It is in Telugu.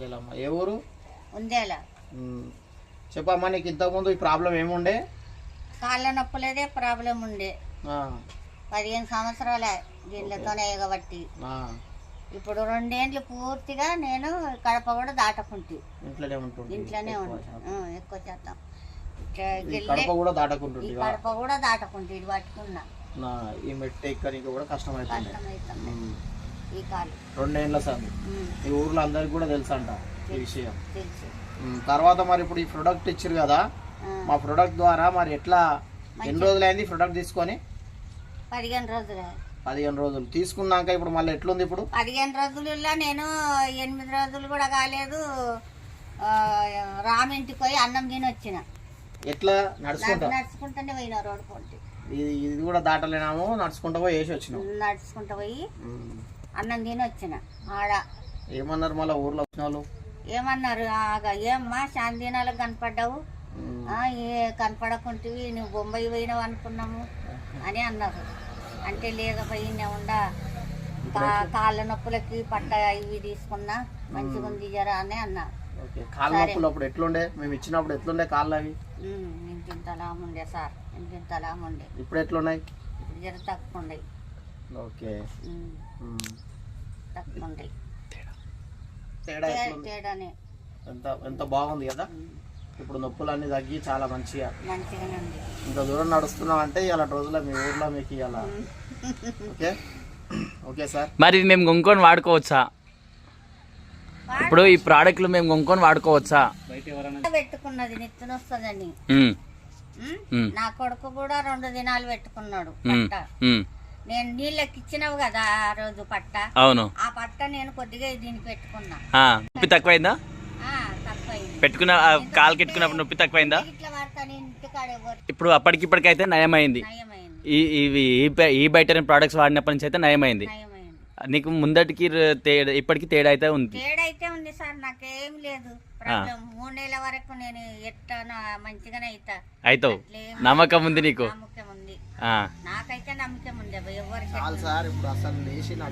ఉందేలమ్మా. ఏ ఊరు? ఉందేలా. చెప్పమ్మా నీకు ఇంతకుముందు ఈ ప్రాబ్లం ఏముండే? కాళ్ళ నొప్పులేదే ప్రాబ్లం ఉండే. ఆ, పదిహేను సంవత్సరాలే దీనితోనే ఎగబట్టి. ఆ, ఇప్పుడు రెండేండ్లు పూర్తిగా నేను కడప కూడా దాటకుంటి. ఇంట్లోనే ఉంటుంది ఇంట్లోనే ఎక్కువ ఉంటా శాతం. ఆ, ఎక్కువ శాతం ఇట్లా ఈ గిల్లే కడప కూడా ఈ దాటకుంటుంది కడప కూడా దాటకుంటి ఇది పట్టుకున్నా. ఈ మెట్ట ఎక్కడానికి కూడా కష్టమవుతుంది ఉమ్. రెండేళ్ళ సంది. ఉమ్, ఈ ఊర్లో అందరికి కూడా తెలుసు అంట ఈ విషయం తర్వాత మరి ఇప్పుడు ఈ ప్రొడక్ట్ ఇచ్చారు కదా మా ప్రొడక్ట్ ద్వారా మరి ఎట్లా ఎన్ని రోజులైంది ప్రొడక్ట్ తీసుకొని? పదిహేను రోజులే. పదిహేను రోజులు. తీసుకున్నాక ఇప్పుడు మళ్ళీ ఎట్లుంది ఇప్పుడు? పదిహేను రోజులలో నేను ఎనిమిది రోజులు కూడా కాలేదు. రామింటికి పోయి అన్నం తిని వచ్చిన ఎట్లా? నడుచుకుంటా? నడుచుకుంటూనే పోయిన రోడ్డు పొంటి. ఇది కూడా దాటలేనాము నడుచుకుంటా పోయి వేసి వచ్చినాం నడుచుకుంటూ పోయి. అన్నం తిని వచ్చిన ఆడ. ఏమన్నారు మళ్ళీ ఊర్లో వచ్చిన వాళ్ళు? ఏమన్నారు? ఆగా ఏమ్మా శాంతినాలకు కనపడ్డావు? ఉమ్. ఆ, ఏ కనపడకుంటివి నువ్వు బొంబాయి పోయినావు అనుకున్నాము అని అన్నారు. అంటే లేదా పోయిన ఉండా కాళ్ళ నొప్పులకి పట్ట ఇవి తీసుకున్నా మంచిగా ఉంది జరా అని అన్నా ఓకే కాళ్ళ నొప్పులు అప్పుడు ఎట్లుండే? మేము ఇచ్చినప్పుడు ఎట్లుండే కాళ్ళు అవి? ఉమ్, ఇంటింత లాముండే సార్ ఇంటింత లాముండే ఇప్పుడు ఎట్లున్నాయి? ఇప్పుడు జర తక్కువ ఉండే ఓకే. ఉండే తేడా. తేడానే. ఎంత ఎంత బాగుంది కదా? ఇప్పుడు నొప్పులు అన్ని తగ్గి చాలా మంచిగా. ఇంత దూరం నడుస్తున్నాం అంటే ఇవాళ రోజుల్లో మీ ఊర్లో మీకు ఇవాళ. ఓకే? Okay sir. మరి మేము కొనుక్కొని వాడుకోవచ్చా? ఇప్పుడు ఈ ప్రోడక్ట్లు మేము కొనుక్కొని వాడుకోవచ్చా? పెట్టుకున్నది నెత్తిన వస్తుందని నా కొడుకు కూడా రెండు దినాలు పెట్టుకున్నాడు. నేను నీళ్ళకి ఇచ్చినావు కదా ఆ రోజు పట్ట. అవును. ఆ పట్ట నేను కొద్దిగా దీనికి పెట్టుకున్నా. ఆ, నొప్పి తక్కువైందా? ఆ, తక్కువైంది. పెట్టుకున్న ఆ, కాలు కెట్టుకున్నప్పుడు నొప్పి తక్కువైందా? ఇట్లా పడతాను ఇంటికాడ ఎవరు ఇప్పుడు అప్పటికిప్పటికైతే నయమైంది. నయమైంది. ఈ ఇవి ఈ బై- ఈ బయట ప్రొడక్ట్స్ వాడినప్పటి నుంచి అయితే నయమైంది. నయమైంది. నీకు ముందటికి ర- తేడా ఇప్పటికి తేడా అయితే ఉంది. తేడైతే ఉంది సార్ నాకేం లేదు. ప్రాబ్లం మూడు నెలల వరకు నేను ఎట్టా మంచిగానే అవుతా అవుతావు అట్లేం నమ్మకం ఉంది నీకు. ఉంది. ఆ. నాకైతే నమ్మకం ఉంది అబ్బా, ఎవరికి చాలు సార్ ఇప్పుడు అసలు లేచి నడు